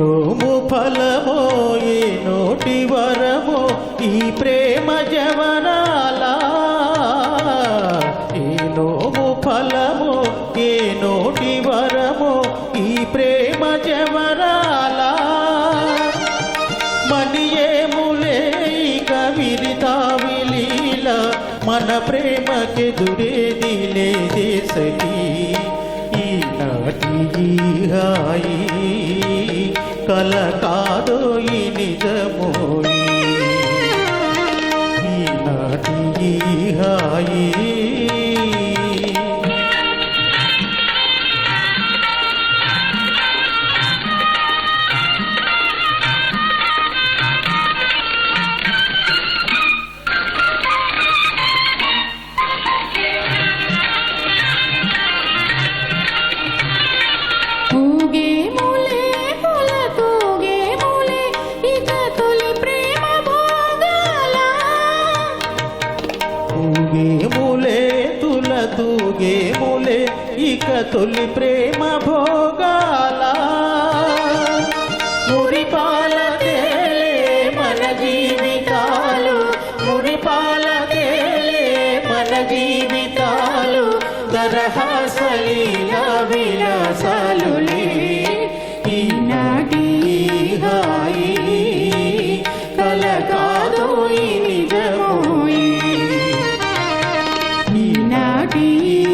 నోము ఫలమో ఈ నోటి వరమో ఈ ప్రేమ జవనాల. ఈ నోము ఫలమో ఏ నోటి వరమో ఈ ప్రేమ జవనాల. మనియేములే ఇక విరితా విలీల మన ప్రేమకెదురేది లేదే సఖీ ఈనాటి ఈ హాయి కల కాదో ఈ నిజమోయి. ఈనాటి హాయి తూగేములే ఇక తొలి ప్రేమ భోగాల. మురిపాల మన జీవితాలు. మురిపాల తేలే మన జీవితాలు. దరహాసలీల విలాసాలులే பாடி